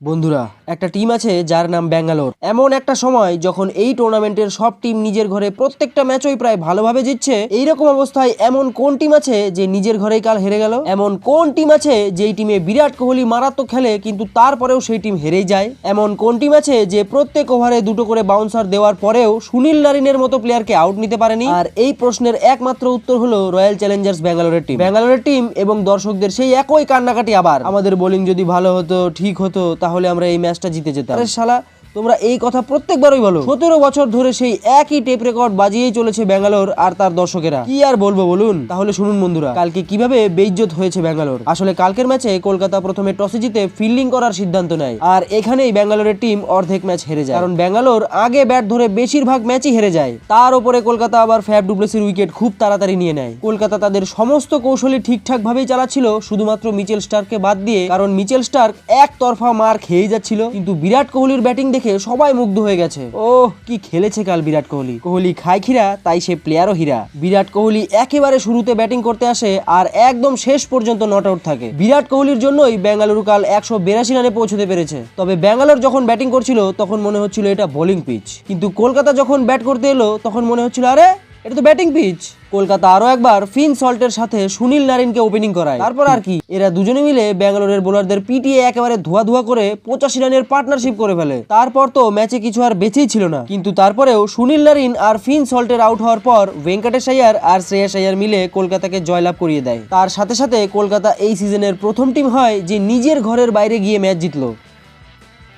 বন্ধুরা, একটা টিম আছে যার নাম ব্যাঙ্গালোর। এমন একটা সময় যখন এই টুর্নামেন্টের সব টিম নিজের ঘরে প্রত্যেকটা ম্যাচই প্রায় ভালোভাবে জিতছে, এইরকম অবস্থায় এমন কোন টিম আছে যে নিজের ঘরেই কাল হেরে গেল? এমন কোন টিম আছে যেই টিমে বিরাট কোহলি মারাত্মক খেলে কিন্তু তারপরেও সেই টিম হেরেই যায়? এমন কোন টিম আছে যে প্রত্যেক ওভারে দুটো করে বাউন্সার দেওয়ার পরেও সুনীল নারিনের মতো প্লেয়ারকে আউট নিতে পারেনি? আর এই প্রশ্নের একমাত্র উত্তর হলো রয়্যাল চ্যালেঞ্জার্স ব্যাঙ্গালোরের টিম ব্যাঙ্গালোরের টিম এবং দর্শকদের সেই একই কান্নাকাটি আবার। আমাদের বোলিং যদি ভালো হতো, ঠিক হতো তাহলে আমরা এই ম্যাচটা জিতে যেতাম। আরে শালা তোমরা এই কথা প্রত্যেকবারই বলো। সতেরো বছর ধরে সেই একই টেপ রেকর্ড বাজিয়েই চলেছে ব্যাঙ্গালোর আর তার দর্শকেরা। কি আর বলব বলুন? তাহলে শুনুন বন্ধুরা, কালকে কীভাবে বেইজ্জত হয়েছে ব্যাঙ্গালোর? আসলে কালকের ম্যাচে কলকাতা প্রথমে টসে জিতে ফিল্ডিং করার সিদ্ধান্ত নেয়। আর এখানেই ব্যাঙ্গালোরের টিম অর্ধেক ম্যাচ হেরে যায়। কারণ ব্যাঙ্গালোর আগে ব্যাট ধরে বেশিরভাগ ম্যাচই হেরে যায়। তার উপরে কলকাতা আবার ফ্যাব ডুপ্লেসির উইকেট খুব তাড়াতাড়ি নিয়ে নেয়। কলকাতা তাদের সমস্ত কৌশলী ঠিকঠাক ভাবেই চালাচ্ছিল, শুধুমাত্র মিচেল স্টার্ককে বাদ দিয়ে, কারণ মিচেল স্টার্ক এক তরফা মার খেয়েই যাচ্ছিল। কিন্তু বিরাট কোহলির ব্যাটিং সবাই মুগ্ধ হয়ে গেছে। ও কি খেলেছে কাল বিরাট কোহলি। কোহলি খায় খিরা তাই সে প্লেয়ারও হীরা। বিরাট কোহলি একেবারে শুরুতে ব্যাটিং করতে আসে আর একদম শেষ পর্যন্ত নট আউট থাকে। বিরাট কোহলির জন্যই বেঙ্গালুরু কাল একশো বিরাশি রানে পৌঁছতে পেরেছে। তবে ব্যাঙ্গালোর যখন ব্যাটিং করছিল, তখন মনে হচ্ছিল এটা বোলিং পিচ। কিন্তু কলকাতা যখন ব্যাট করতে এলো, তখন মনে হচ্ছিল, আরে এটা তো ব্যাটিং পিচ কলকাতা আরও একবার ফিন সল্টের সাথে সুনীল নারিনকে ওপেনিং করায়। তারপর আর কি, এরা দুজনে মিলে ব্যাঙ্গালোরের বোলারদের পিটিয়ে একেবারে ধোয়া ধোয়া করে পঁচাশি রানের পার্টনারশিপ করে ফেলে। তারপর তো ম্যাচে কিছু আর বেঁচেই ছিল না। কিন্তু তারপরেও সুনীল নারিন আর ফিন সল্টের আউট হওয়ার পর ভেঙ্কটেশ আয়ার আর শ্রেয়াস আয়ার মিলে কলকাতাকে জয়লাভ করিয়ে দেয়। তার সাথে সাথে কলকাতা এই সিজনের প্রথম টিম হয় যে নিজের ঘরের বাইরে গিয়ে ম্যাচ জিতলো।